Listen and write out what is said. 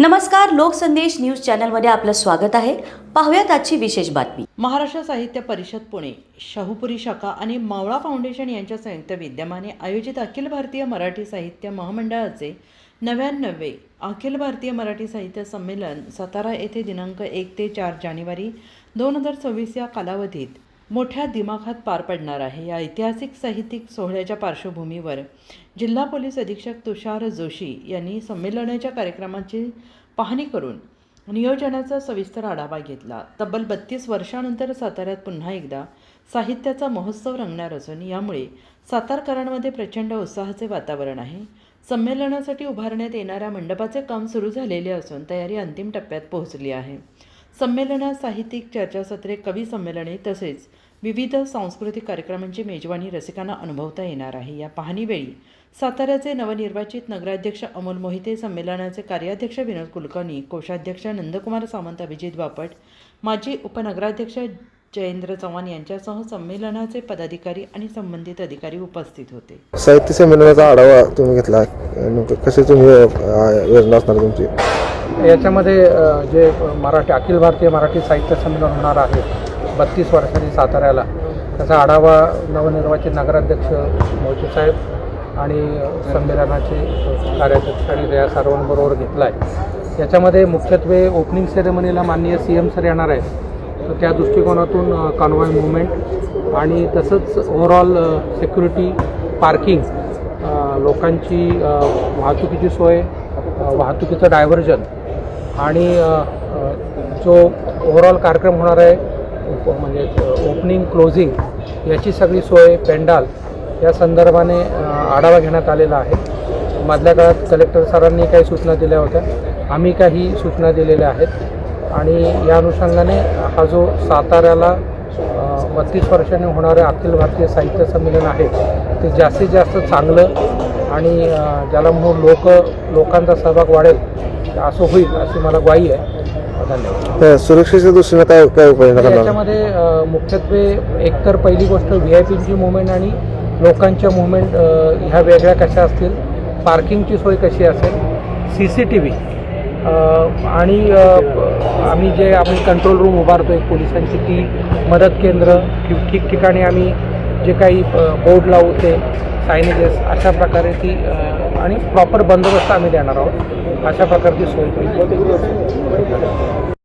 नमस्कार लोकसंदेश न्यूज चॅनलमध्ये आपलं स्वागत आहे. पाहूयात आजची विशेष बातमी. महाराष्ट्र साहित्य परिषद पुणे शाहूपुरी शाखा आणि मावळा फाउंडेशन यांच्या संयुक्त विद्यमाने आयोजित अखिल भारतीय मराठी साहित्य महामंडळाचे नव्याण्णवे अखिल भारतीय मराठी साहित्य संमेलन सातारा येथे दिनांक एक ते चार जानेवारी दोन हजार सव्वीस या कालावधीत मोठ्या दिमाखात पार पडणार आहे. या ऐतिहासिक साहित्यिक सोहळ्याच्या पार्श्वभूमीवर जिल्हा पोलीस अधीक्षक तुषार जोशी यांनी संमेलनाच्या कार्यक्रमाची पाहणी करून नियोजनाचा सविस्तर आढावा घेतला. तब्बल बत्तीस वर्षानंतर साताऱ्यात पुन्हा एकदा साहित्याचा महोत्सव रंगणार असून यामुळे सातारकरांमध्ये प्रचंड उत्साहाचे वातावरण आहे. संमेलनासाठी उभारण्यात येणाऱ्या मंडपाचे काम सुरू झालेले असून तयारी अंतिम टप्प्यात पोहोचली आहे. संमेलनात साहित्यिक चर्चासत्रे कवी संमेलने तसेच विविध सांस्कृतिक कार्यक्रमांची मेजवानी रसिकांना अनुभवता येणार आहे. या पाहणीवेळी साताऱ्याचे नवनिर्वाचित नगराध्यक्ष अमोल मोहिते संमेलनाचे कार्याध्यक्ष विनोद कुलकर्णी कोषाध्यक्ष नंदकुमार सावंत अभिजित बापट माजी उपनगराध्यक्ष जयेंद्र चव्हाण यांच्यासह संमेलनाचे पदाधिकारी आणि संबंधित अधिकारी उपस्थित होते. साहित्य संमेलनाचा आढावा तुम्ही घेतला. कसे तुम्ही योजना असणार तुमची? याच्यामध्ये जे मराठी अखिल भारतीय मराठी साहित्य संमेलन होणार आहे बत्तीस वर्षांनी साताऱ्याला. त्याचा आढावा नवनिर्वाचित नगराध्यक्ष मोहिते साहेब आणि संमेलनाचे कार्याध्यक्ष आणि या सर्वांबरोबर घेतला आहे याच्यामध्ये मुख्यत्वे ओपनिंग सेरेमनीला माननीय सी एम सर येणार आहेत. तर त्या दृष्टिकोनातून कॉन्वॉय मुवमेंट आणि तसंच ओव्हरऑल सिक्युरिटी पार्किंग लोकांची वाहतुकीची सोय वाहतुकीचं डायव्हर्जन आणि जो ओव्हरऑल कार्यक्रम होणार आहे म्हणजे ओपनिंग क्लोजिंग याची सगळी सोय पेंडाल या संदर्भाने आढावा घेण्यात आलेला आहे. मधल्या काळात कलेक्टर सरांनी काही सूचना दिल्या होत्या. आम्ही काही सूचना दिलेल्या आहेत. आणि या अनुषंगाने हा जो साताऱ्याला बत्तीस वर्षाने होणारं अखिल भारतीय साहित्य संमेलन आहे ते जास्तीत जास्त चांगलं आणि ज्याला म्हणून लोक लोकांचा सहभाग वाढेल असं होईल अशी मला ग्वाही आहे. धन्यवाद. सुरक्षेच्या दृष्टीने काय काय उपाययोजना तर करणार? याच्यामध्ये मुख्यत्वे एकतर पहिली गोष्ट व्ही आय पीची मुवमेंट आणि लोकांच्या मुवमेंट ह्या वेगळ्या कशा असतील पार्किंगची सोय कशी असेल सी सी टी व्ही आणि आम्ही जे आम्ही कंट्रोल रूम उभारतो एक पोलिसांची ती मदत केंद्र ठिक ठिकठिकाणी आम्ही जे काही बोर्ड लावू ते सायनेजेस अशा प्रकारे ती आणि प्रॉपर बंदोबस्त आम्ही देणार आहोत. अशा प्रकारची सोय होईल.